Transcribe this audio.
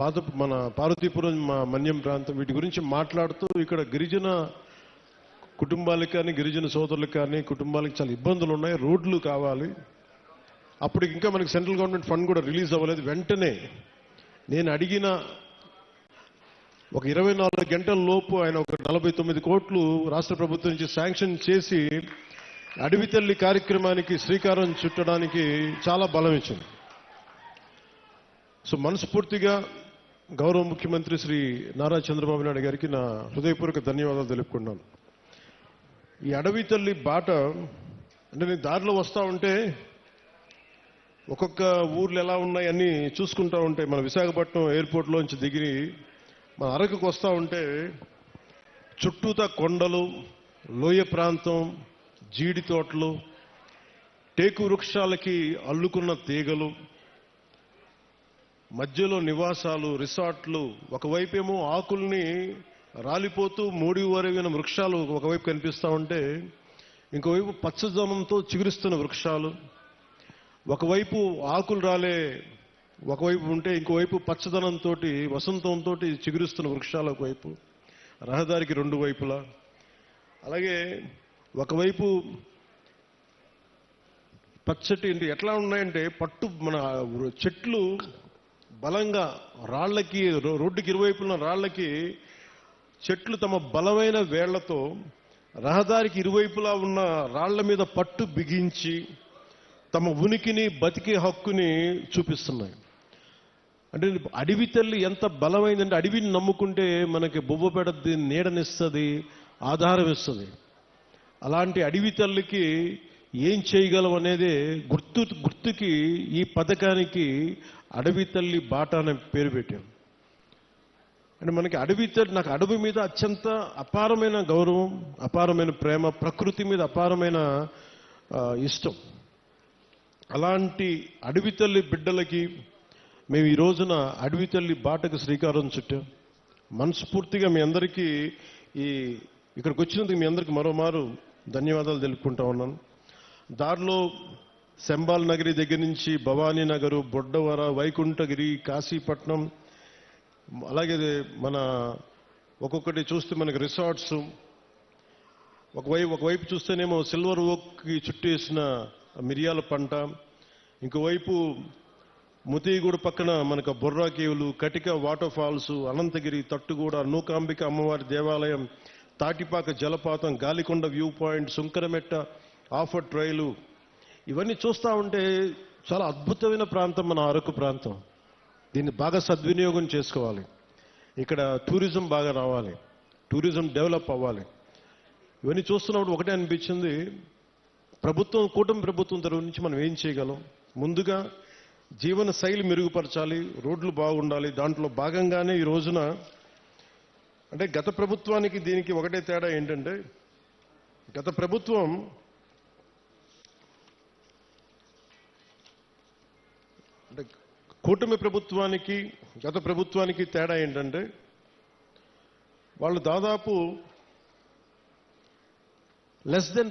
పాత మన పార్వతీపురం మా- మన్యం ప్రాంతం వీటి గురించి మాట్లాడుతూ ఇక్కడ గిరిజన కుటుంబాలకు కానీ గిరిజన సోదరులకు కానీ కుటుంబాలకు చాలా ఇబ్బందులు ఉన్నాయి. రోడ్లు కావాలి. అప్పుడు ఇంకా మనకి సెంట్రల్ గవర్నమెంట్ ఫండ్ కూడా రిలీజ్ అవ్వలేదు. వెంటనే నేను అడిగిన ఒక ఇరవై నాలుగు గంటల లోపు ఆయన ఒక నలభై తొమ్మిది కోట్లు రాష్ట్ర ప్రభుత్వం నుంచి శాంక్షన్ చేసి అడవి తల్లి కార్యక్రమానికి శ్రీకారం చుట్టడానికి చాలా బలం ఇచ్చింది. సో మనస్ఫూర్తిగా గౌరవ ముఖ్యమంత్రి శ్రీ నారా చంద్రబాబు నాయుడు గారికి నా హృదయపూర్వక ధన్యవాదాలు తెలుపుకున్నాను ఈ అడవి తల్లి బాట అంటే నేను దారిలో వస్తూ ఉంటే ఒక్కొక్క ఊర్లు ఎలా ఉన్నాయని చూసుకుంటా ఉంటే మన విశాఖపట్నం ఎయిర్పోర్ట్లోంచి దిగి మన అరకుకు వస్తూ ఉంటే చుట్టూతా కొండలు లోయ ప్రాంతం జీడి తోటలు టేకు వృక్షాలకి అల్లుకున్న తీగలు మధ్యలో నివాసాలు రిసార్ట్లు ఒకవైపేమో ఆకుల్ని రాలిపోతూ మూడి వరగిన వృక్షాలు ఒకవైపు కనిపిస్తూ ఉంటే ఇంకోవైపు పచ్చదనంతో చిగురిస్తున్న వృక్షాలు ఒకవైపు ఆకులు రాలే ఒకవైపు ఉంటే ఇంకోవైపు పచ్చదనంతో వసంతంతో చిగురిస్తున్న వృక్షాలు ఒకవైపు రహదారికి రెండు వైపులా. అలాగే ఒకవైపు పచ్చటి ఎట్లా ఉన్నాయంటే పట్టు మన చెట్లు బలంగా రాళ్ళకి రో- రోడ్డుకి ఇరువైపున రాళ్ళకి చెట్లు తమ బలమైన వేళ్ళతో రహదారికి ఇరువైపులా ఉన్న రాళ్ళ మీద పట్టు బిగించి తమ ఉనికిని బతికే హక్కుని చూపిస్తున్నాయి. అంటే అడవి తల్లి ఎంత బలమైందంటే అడవిని నమ్ముకుంటే మనకి బొబ్బ పెడద్ది నీడనిస్తుంది ఆధారం ఇస్తుంది. అలాంటి అడవి తల్లికి ఏం చేయగలం అనేది గుర్తు గుర్తుకి ఈ పథకానికి అడవి తల్లి బాట అనే పేరు పెట్టాం అంటే మనకి అడవి తల్లి నాకు అడవి మీద అత్యంత అపారమైన గౌరవం అపారమైన ప్రేమ ప్రకృతి మీద అపారమైన ఇష్టం. అలాంటి అడవి తల్లి బిడ్డలకి మేము ఈ రోజున అడవి తల్లి బాటకు శ్రీకారం చుట్టాం. మనస్ఫూర్తిగా మీ అందరికీ ఈ ఇక్కడికి వచ్చినందుకు మీ అందరికీ మరోమారు ధన్యవాదాలు తెలుపుకుంటా ఉన్నాను. దారిలో శంబాల్ నగరి దగ్గర నుంచి భవానీ నగరు బొడ్డవర వైకుంఠగిరి కాశీపట్నం అలాగే మన ఒక్కొక్కటి చూస్తే మనకి రిసార్ట్స్. ఒకవైపు ఒకవైపు చూస్తేనేమో సిల్వర్ ఓక్కి చుట్టేసిన మిరియాల పంట. ఇంకోవైపు ముతిగూడ పక్కన మనకు బొర్రా కేవులు కటిక వాటర్ ఫాల్స్ అనంతగిరి తట్టుగూడ నూకాంబిక అమ్మవారి దేవాలయం తాటిపాక జలపాతం గాలికొండ వ్యూ పాయింట్ సుంకరమెట్ట ఆఫర్ ట్రైలు ఇవన్నీ చూస్తూ ఉంటే చాలా అద్భుతమైన ప్రాంతం మన అరకు ప్రాంతం. దీన్ని బాగా సద్వినియోగం చేసుకోవాలి. ఇక్కడ టూరిజం బాగా రావాలి. టూరిజం డెవలప్ అవ్వాలి. ఇవన్నీ చూస్తున్నప్పుడు ఒకటే అనిపించింది ప్రభుత్వం కూటమి ప్రభుత్వం తరఫు నుంచి మనం ఏం చేయగలం? ముందుగా జీవన శైలి మెరుగుపరచాలి రోడ్లు బాగుండాలి. దాంట్లో భాగంగానే ఈ రోజున అంటే గత ప్రభుత్వానికి దీనికి ఒకటే తేడా ఏంటంటే గత ప్రభుత్వం అంటే కూటమి ప్రభుత్వానికి గత ప్రభుత్వానికి తేడా ఏంటంటే వాళ్ళు దాదాపు లెస్ దెన్